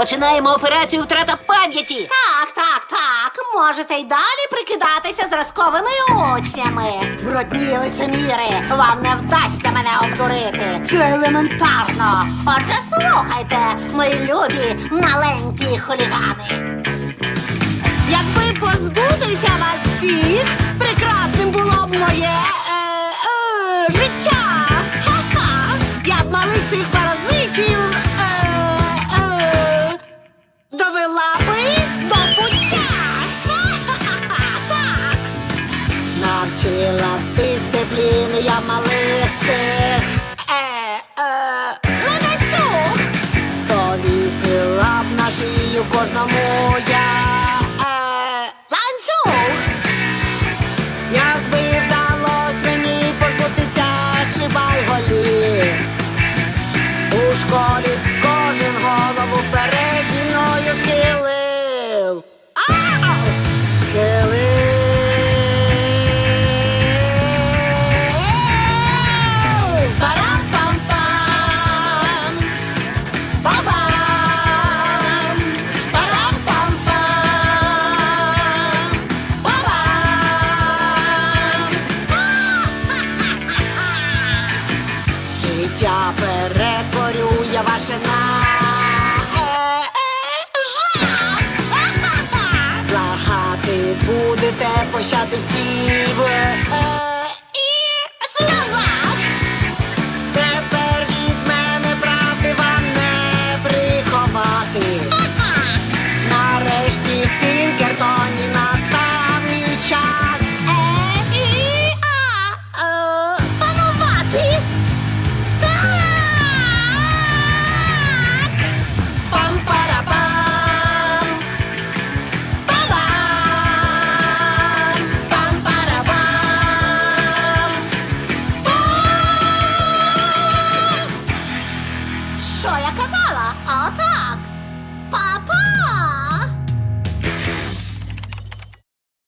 Починаємо операцію втрата пам'яті. Так, так, так. Можете й далі прикидатися зразковими учнями. Брудні лицеміри, вам не вдасться мене обдурити. Це елементарно. Отже, слухайте, мої любі маленькі хулігани. Навчила дисципліни я малих тих Е, е, ледацюг. Повісила б на шию кожному я Життя перетворю я ваше на е. Благати будете пощади всі ви. Е, я казала. От